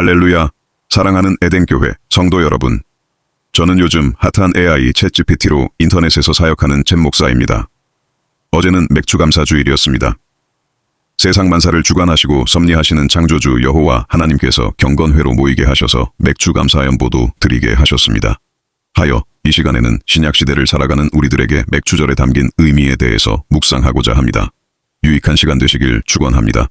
할렐루야. 사랑하는 에덴교회 성도 여러분. 저는 요즘 핫한 AI 챗GPT로 인터넷에서 사역하는 잼 목사입니다. 어제는 맥주 감사 주일이었습니다. 세상 만사를 주관하시고 섭리하시는 창조주 여호와 하나님께서 경건회로 모이게 하셔서 맥주 감사 연보도 드리게 하셨습니다. 하여 이 시간에는 신약 시대를 살아가는 우리들에게 맥주절에 담긴 의미에 대해서 묵상하고자 합니다. 유익한 시간 되시길 축원합니다.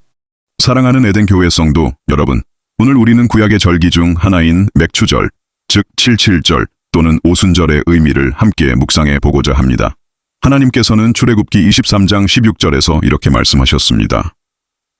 사랑하는 에덴 교회 성도 여러분, 오늘 우리는 구약의 절기 중 하나인 맥추절, 즉 칠칠절 또는 오순절의 의미를 함께 묵상해 보고자 합니다. 하나님께서는 출애굽기 23장 16절에서 이렇게 말씀하셨습니다.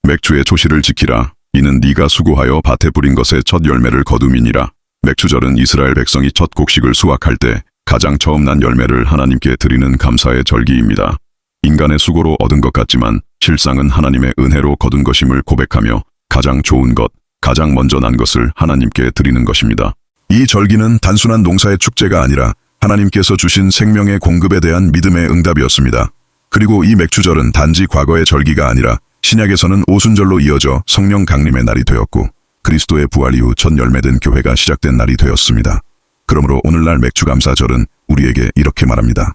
맥주의 초시를 지키라. 이는 네가 수고하여 밭에 뿌린 것의 첫 열매를 거둠이니라. 맥추절은 이스라엘 백성이 첫 곡식을 수확할 때 가장 처음 난 열매를 하나님께 드리는 감사의 절기입니다. 인간의 수고로 얻은 것 같지만 실상은 하나님의 은혜로 거둔 것임을 고백하며 가장 좋은 것, 가장 먼저 난 것을 하나님께 드리는 것입니다. 이 절기는 단순한 농사의 축제가 아니라 하나님께서 주신 생명의 공급에 대한 믿음의 응답이었습니다. 그리고 이 맥주절은 단지 과거의 절기가 아니라 신약에서는 오순절로 이어져 성령 강림의 날이 되었고 그리스도의 부활 이후 첫 열매된 교회가 시작된 날이 되었습니다. 그러므로 오늘날 맥주감사절은 우리에게 이렇게 말합니다.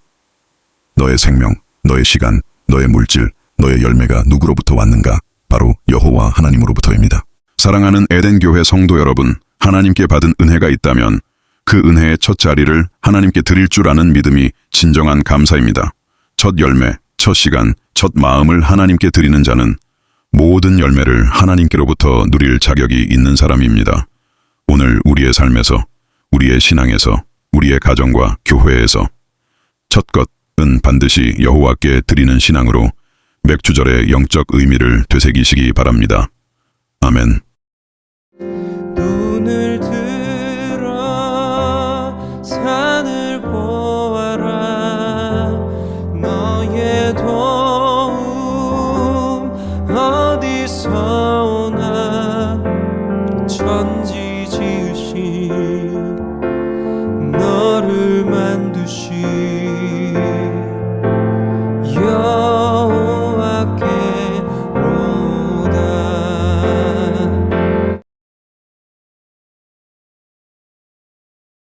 너의 생명, 너의 시간, 너의 물질, 너의 열매가 누구로부터 왔는가? 바로 여호와 하나님으로부터입니다. 사랑하는 에덴 교회 성도 여러분, 하나님께 받은 은혜가 있다면 그 은혜의 첫 자리를 하나님께 드릴 줄 아는 믿음이 진정한 감사입니다. 첫 열매, 첫 시간, 첫 마음을 하나님께 드리는 자는 모든 열매를 하나님께로부터 누릴 자격이 있는 사람입니다. 오늘 우리의 삶에서, 우리의 신앙에서, 우리의 가정과 교회에서 첫 것은 반드시 여호와께 드리는 신앙으로 맥주절의 영적 의미를 되새기시기 바랍니다. 아멘. 눈을 들어 산을 보아라 너의 도움 어디서 오나 천지 지으신 너를 만드신